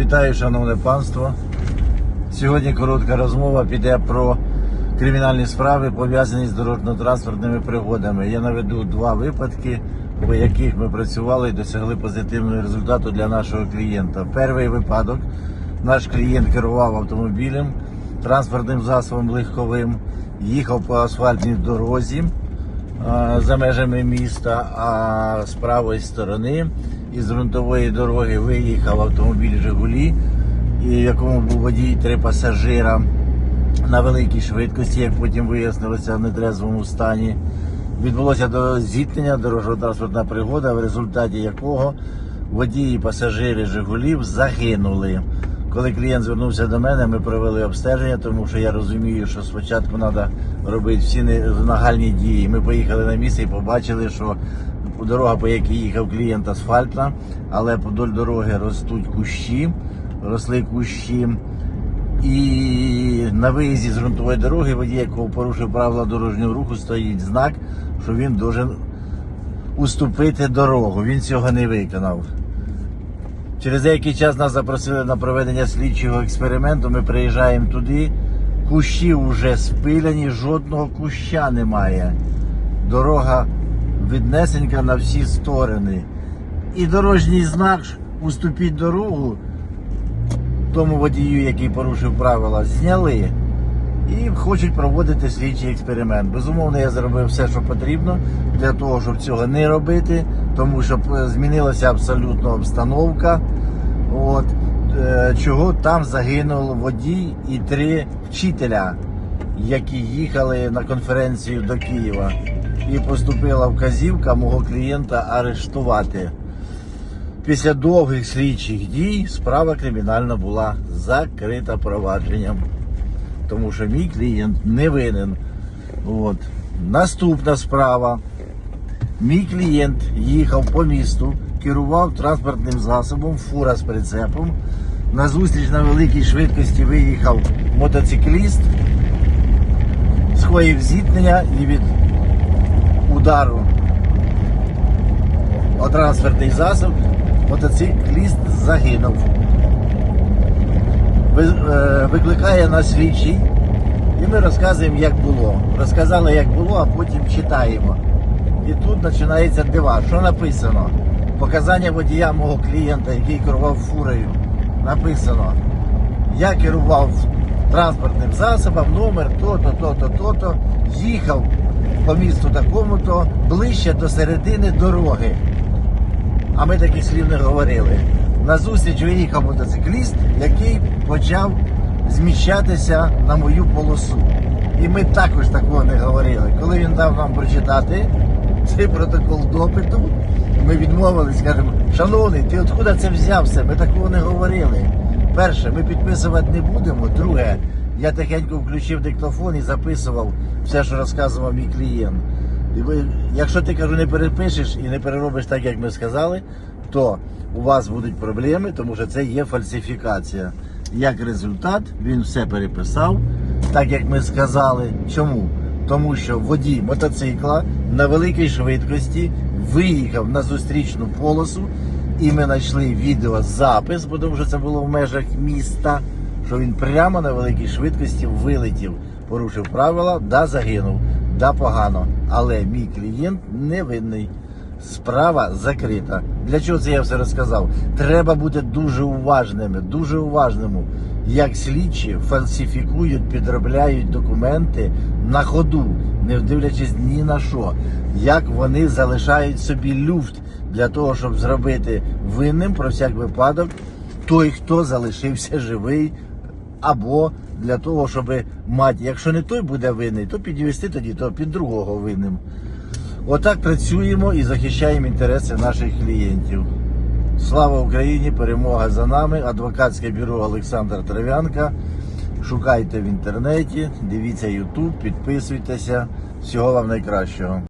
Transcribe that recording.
Вітаю, шановне панство. Сьогодні коротка розмова піде про кримінальні справи, пов'язані з дорожньо-транспортними пригодами. Я наведу два випадки, по яких ми працювали і досягли позитивного результату для нашого клієнта. Перший випадок наш клієнт керував автомобілем, транспортним засобом легковим, їхав по асфальтній дорозі за межами міста, а з правої сторони із ґрунтової дороги виїхав автомобіль Жигулі, в якому був водій три пасажира на великій швидкості, як потім вияснилося в нетрезвому стані. Відбулося до зіткнення дорожньо-транспортна пригода, в результаті якого водії і пасажири Жигулів загинули. Коли клієнт звернувся до мене, ми провели обстеження, тому що я розумію, що спочатку треба робити всі нагальні дії. Ми поїхали на місце і побачили, що дорога, по якій їхав клієнт, асфальтна, але подоль дороги ростуть кущі, росли кущі. І на виїзді з ґрунтової дороги водій, якого порушив правила дорожнього руху, стоїть знак, що він должен уступити дорогу. Він цього не виконав. Через деякий час нас запросили на проведення слідчого експерименту. Ми приїжджаємо туди. Кущі вже спиляні, жодного куща немає. Дорога віднесенька на всі сторони. І дорожній знак уступіть дорогу тому водію, який порушив правила, зняли і хочуть проводити слідчий експеримент. Безумовно, я зробив все, що потрібно для того, щоб цього не робити, тому що е, змінилася абсолютно обстановка. От, е, чого там загинув водій і три вчителя, які їхали на конференцію до Києва. І поступила вказівка мого клієнта арештувати. Після довгих слідчих дій справа кримінальна була закрита провадженням. Тому що мій клієнт не винен. От. Наступна справа. Мій клієнт їхав по місту, керував транспортним засобом, фура з прицепом. На зустріч на великій швидкості виїхав мотоцикліст, скоїв зіткнення і від удару о транспортний засіб мотоцикліст загинув. Е, Викликає нас слідчий, і ми розказуємо, як було. Розказали, як було, а потім читаємо. І тут починається дива. Що написано? Показання водія мого клієнта, який керував фурою. Написано: я керував транспортним засобом, номер то-то, то-то, то-то, їхав по місту такому-то ближче до середини дороги. А ми таких слів не говорили. На зустріч виїхав мотоцикліст, який почав зміщатися на мою полосу. І ми також такого не говорили. Коли він дав нам прочитати цей протокол допиту, ми відмовились, кажемо, шановний, ти откуда це взявся? Ми такого не говорили. Перше, ми підписувати не будемо. Друге, я тихенько включив диктофон і записував все, що розказував мій клієнт. І ви, якщо ти кажу, не перепишеш і не переробиш так, як ми сказали, то у вас будуть проблеми, тому що це є фальсифікація. Як результат, він все переписав, так як ми сказали. Чому? Тому що водій мотоцикла на великій швидкості виїхав на зустрічну полосу, і ми знайшли відеозапис, тому що це було в межах міста, що він прямо на великій швидкості вилетів, порушив правила, да загинув, да погано. Але мій клієнт не винний. Справа закрита. Для чого це я все розказав? Треба бути дуже уважними, дуже уважними, як слідчі фальсифікують, підробляють документи на ходу, не дивлячись ні на що. Як вони залишають собі люфт для того, щоб зробити винним про всяк випадок той, хто залишився живий, або для того, щоб мати, якщо не той буде винний, то підвести тоді то під другого винним. Отак працюємо і захищаємо інтереси наших клієнтів. Слава Україні! Перемога за нами! Адвокатське бюро Олександр Трав'янка. Шукайте в інтернеті, дивіться YouTube, підписуйтеся. Всього вам найкращого.